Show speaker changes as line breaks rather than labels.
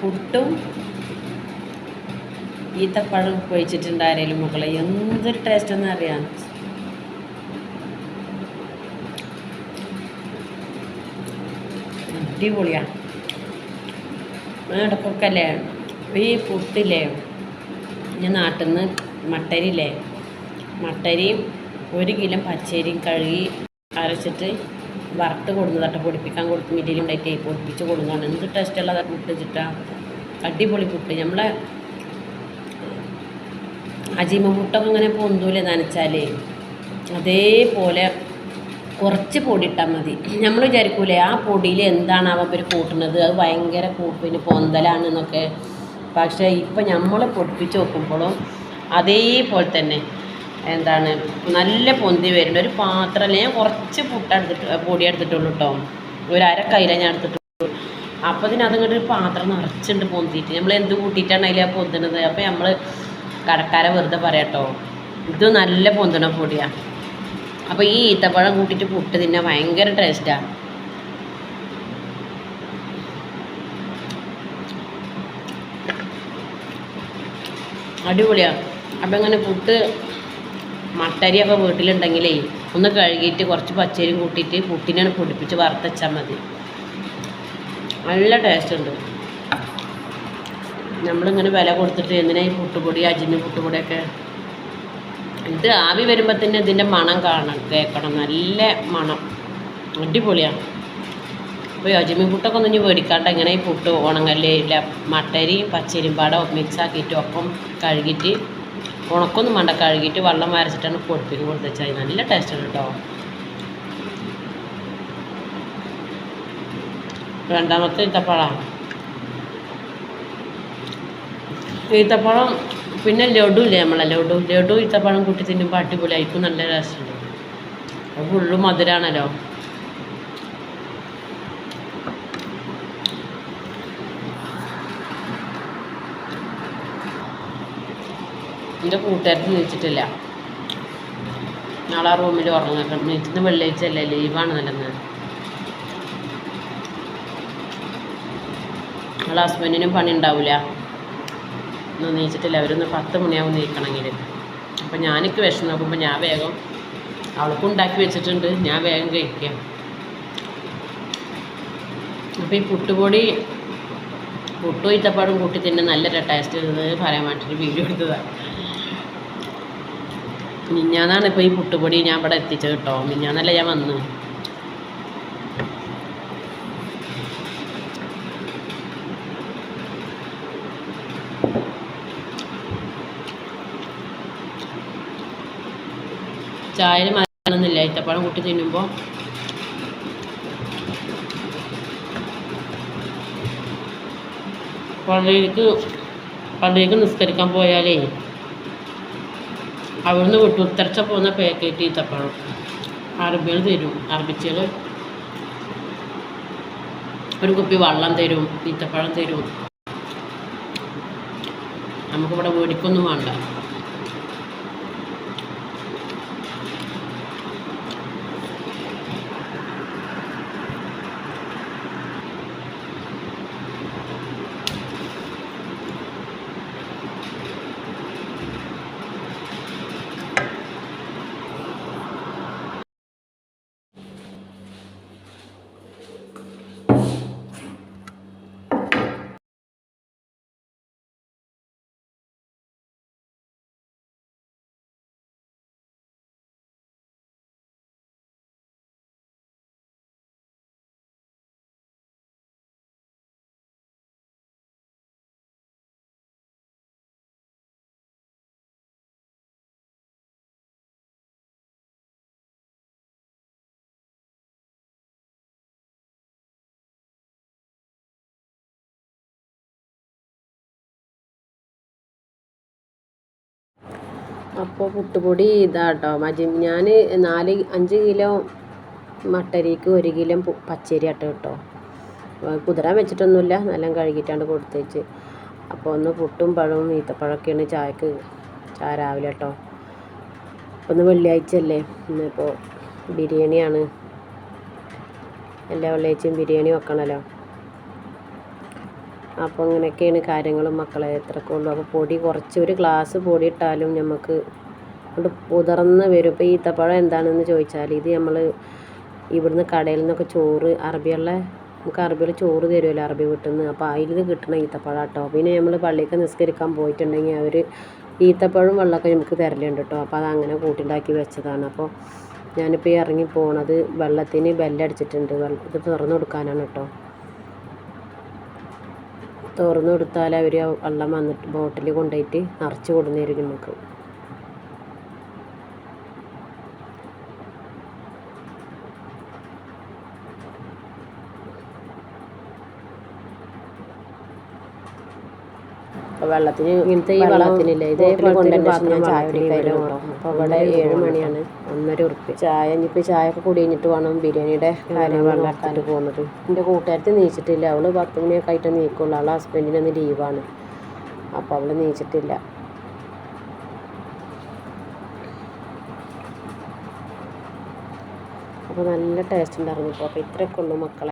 പുട്ടും ഈത്തപ്പഴം ഒഴിച്ചിട്ടുണ്ട് ആരെങ്കിലും മക്കളെ എന്തൊരു ടേസ്റ്റ് എന്ന് അറിയാം. അടിപൊളിയാണ് ഇടക്കൊക്കെ അല്ലേ ഈ പുട്ടില്ലേ? ഞാൻ നാട്ടിൽ നിന്ന് മട്ടരില്ലേ? മട്ടരിയും ഒരു കിലോ പച്ചരിയും കഴുകി അരച്ചിട്ട് വറുത്ത് കൊടുന്ന് തട്ട പൊടിപ്പിക്കാൻ കൊടുത്ത് മില്ലിൽ ഉണ്ടായിട്ട് പൊടിപ്പിച്ച് കൊടുക്കുകയാണ്. എന്ത് ടേസ്റ്റുള്ള പുട്ട് വെച്ചിട്ടാ? അടിപൊളി പുട്ട്. നമ്മളെ അജീമ പുട്ടൊക്കെ ഇങ്ങനെ പൊന്തൂലെ നനച്ചാൽ അതേപോലെ കുറച്ച് പൊടി ഇട്ടാൽ മതി. നമ്മൾ വിചാരിക്കൂലേ ആ പൊടിയിൽ എന്താണ് അവ ഇവർ കൂട്ടുന്നത്? അത് ഭയങ്കര പിന്നെ പൊന്തലാണെന്നൊക്കെ പക്ഷേ ഇപ്പം നമ്മൾ പൊടിപ്പിച്ച് നോക്കുമ്പോഴും അതേപോലെ തന്നെ. എന്താണ് നല്ല പൊന്തി വരുന്നുണ്ട്. ഒരു പാത്രമല്ല ഞാൻ കുറച്ച് പുട്ട എടുത്തിട്ട് പൊടി എടുത്തിട്ടുള്ളൂ കേട്ടോ ഒരു അര കയ്യില ഞാൻ എടുത്തിട്ടുള്ളൂ. അപ്പോൾ അതിന് അതങ്ങോട്ട് ഒരു പാത്രം നിറച്ചുണ്ട് പൊന്തിയിട്ട് നമ്മൾ എന്ത് കൂട്ടിയിട്ടാണ് അതിൽ പൊന്തുന്നത്? അപ്പോൾ നമ്മൾ കടക്കാരെ വെറുതെ പറയാട്ടോ ഇത് നല്ല പൊന്തണ പൊടിയാണ് അപ്പോൾ ഈ ഈത്തപ്പഴം കൂട്ടിയിട്ട് പുട്ട് തിന്നാൻ ഭയങ്കര ടേസ്റ്റാണ് അടിപൊളിയാണ് അപ്പം ഇങ്ങനെ പുട്ട് മട്ടരിയൊക്കെ വീട്ടിലുണ്ടെങ്കിലേ ഒന്ന് കഴുകിയിട്ട് കുറച്ച് പച്ചരിയും കൂട്ടിയിട്ട് പുട്ടിനാണ് പൊടിപ്പിച്ച് വറുത്തച്ചാൽ മതി. നല്ല ടേസ്റ്റ് ഉണ്ട്. നമ്മളിങ്ങനെ വില കൊടുത്തിട്ട് എന്തിനാ ഈ പുട്ടുപൊടി അജിന് പുട്ടുപൊടിയൊക്കെ? ഇത് ആവി വരുമ്പോൾ തന്നെ ഇതിന്റെ മണം കാണണം കേൾക്കണം. നല്ല മണം. അടിപൊളിയാണ്. അപ്പോൾ അജിമി പുട്ടൊക്കെ ഒന്നും ഇനി മേടിക്കാണ്ട് എങ്ങനെ ഈ പുട്ട് ഉണങ്ങല്ലേ ഇല്ല മട്ടരിയും പച്ചരിയും പാടം മിക്സ് ആക്കിയിട്ട് ഒപ്പം കഴുകിയിട്ട് ഉണക്കൊന്നും മണ്ട കഴുകിയിട്ട് വെള്ളം വരച്ചിട്ടാണ് പൊടിപ്പിക്ക് കൊടുത്തുവെച്ചാൽ നല്ല ടേസ്റ്റാണ് കേട്ടോ രണ്ടാമത്തെ ഈത്തപ്പഴമാണ് ഈത്തപ്പഴം പിന്നെ ലഡു ഇല്ലേ നമ്മളെ? ലഡു. ലഡു ഈത്തപ്പഴം കൂട്ടി തിന്നുമ്പോൾ അടിപൊളിയായിരിക്കും. നല്ല രസമുണ്ട് അപ്പോൾ ഫുള്ള് മധുരമാണല്ലോ എന്റെ കൂട്ടുകാർക്ക് നീച്ചിട്ടില്ല നാളെ ആ റൂമിൽ ഉറങ്ങട്ടെ നീച്ചുന്ന വെള്ളിയാഴ്ച അല്ലേ ലീവാണ് നല്ലെന്ന് നാളെ ഹസ്ബൻഡിനും പണി ഉണ്ടാവില്ല ഒന്നും നീച്ചിട്ടില്ല. അവരൊന്ന് പത്ത് മണിയാവും നീക്കണമെങ്കിൽ അപ്പം ഞാനൊക്കെ വിഷം നോക്കുമ്പോൾ ഞാൻ വേഗം അവൾക്കും ഉണ്ടാക്കി വെച്ചിട്ടുണ്ട്. ഞാൻ വേഗം കഴിക്കുക അപ്പോൾ ഈ പുട്ടുപൊടി പുട്ടും ഈത്തപ്പാടും കൂട്ടി തിന്നെ നല്ല ടേസ്റ്റ് പറയാൻ വേണ്ടിയിട്ട് വീഡിയോ എടുത്തതാണ് മിഞ്ഞാന്നാണ് ഇപ്പോൾ ഈ പുട്ടുപൊടി ഞാൻ ഇവിടെ എത്തിച്ചത് കേട്ടോ. മിഞ്ഞാന്നല്ല ഞാൻ വന്നു. ചായയിൽ മരണമെന്നില്ല ഇത്തപ്പഴം കൂട്ടി തിന്നുമ്പോൾ പള്ളിയിലേക്ക് പള്ളിയിലേക്ക് നിസ്കരിക്കാൻ പോയാലേ അവിടുന്ന് വിട്ടു. ഉത്തരച്ച പോകുന്ന പാക്കറ്റ് ഈത്തപ്പഴം അറബികൾ തരും. അറബിച്ചകൾ ഒരു കുപ്പി വെള്ളം തരും ഈത്തപ്പഴം തരും. നമുക്കിവിടെ മേടിക്കൊന്നും വേണ്ട. അപ്പോൾ പുട്ടുപൊടി ഇതാട്ടോ. മജി ഞാൻ നാല് അഞ്ച് കിലോ മട്ടരിക്ക് ഒരു കിലോ പച്ചരി ആട്ടോ കേട്ടോ കുതിരാൻ വെച്ചിട്ടൊന്നുമില്ല നല്ല കഴുകിയിട്ടാണ് കൊടുത്തേച്ച്. അപ്പോൾ ഒന്ന് പുട്ടും പഴവും ഈത്തപ്പഴമൊക്കെയാണ് ചായക്ക് ചായ രാവിലെ കേട്ടോ അപ്പോൾ ഇന്ന് വെള്ളിയാഴ്ച അല്ലേ ഇന്നിപ്പോൾ ബിരിയാണിയാണ്. എല്ലാ വെള്ളിയാഴ്ചയും ബിരിയാണി വെക്കണമല്ലോ അപ്പോൾ അങ്ങനെയൊക്കെയാണ് കാര്യങ്ങൾ മക്കളെ. എത്രക്കുള്ളൂ അപ്പോൾ പൊടി കുറച്ച് ഒരു ഗ്ലാസ് പൊടി ഇട്ടാലും നമുക്ക് കൊണ്ട് പുതർന്ന് വരും. ഇപ്പോൾ ഈത്തപ്പഴം എന്താണെന്ന് ചോദിച്ചാൽ ഇത് നമ്മൾ ഇവിടുന്ന് കടയിൽ നിന്നൊക്കെ ചോറ് അറബിയുള്ള നമുക്ക് അറബിയിൽ ചോറ് തരുമല്ലോ അറബി വീട്ടിൽ നിന്ന് അപ്പോൾ അതിൽ നിന്ന് കിട്ടണ ഈത്തപ്പഴം കേട്ടോ പിന്നെ നമ്മൾ പള്ളിക്ക് നിസ്കരിക്കാൻ പോയിട്ടുണ്ടെങ്കിൽ അവർ ഈത്തപ്പഴം വെള്ളമൊക്കെ നമുക്ക് തരലുണ്ട് കേട്ടോ അപ്പോൾ അത് അങ്ങനെ കൂട്ടിണ്ടാക്കി വെച്ചതാണ്. അപ്പോൾ ഞാനിപ്പോൾ ഈ ഇറങ്ങി പോണത് വെള്ളത്തിന് ബെല്ലടിച്ചിട്ടുണ്ട്. വെള്ളം ഇത് തുറന്നു കൊടുക്കാനാണ് കേട്ടോ തുറന്നു കൊടുത്താൽ അവർ വെള്ളം വന്നിട്ട് ബോട്ടിൽ കൊണ്ടുപോയിട്ട് നിറച്ച് തരും നമുക്ക് അപ്പോൾ വെള്ളത്തിന് ഇങ്ങനത്തെ ഈ വെള്ളത്തിനില്ല ഇതേപോലെ കൊണ്ടുവരുന്ന ചായ കുടിക്കാനും അപ്പോൾ ഇവിടെ ഏഴ് മണിയാണ് ഒന്നര ഉറുപ്പ്. ചായ ഇനിയിപ്പോൾ ചായ ഒക്കെ കുടി കഴിഞ്ഞിട്ട് വേണം ബിരിയാണിയുടെ കാര്യം നോക്കാണ്ട് പോകുന്നത്. എന്റെ കൂട്ടുകാരത്തി നീച്ചിട്ടില്ല. അവൾ പത്ത് മണിയൊക്കെ ആയിട്ട് നീക്കുള്ളൂ. അവളെ ഹസ്ബൻഡിനൊന്ന് ലീവാണ് അപ്പോൾ അവൾ നീച്ചിട്ടില്ല. അപ്പോൾ നല്ല ടേസ്റ്റ് ഉണ്ടായിരുന്നു അപ്പോൾ ഇത്രയൊക്കെ ഉള്ളൂ മക്കളെ.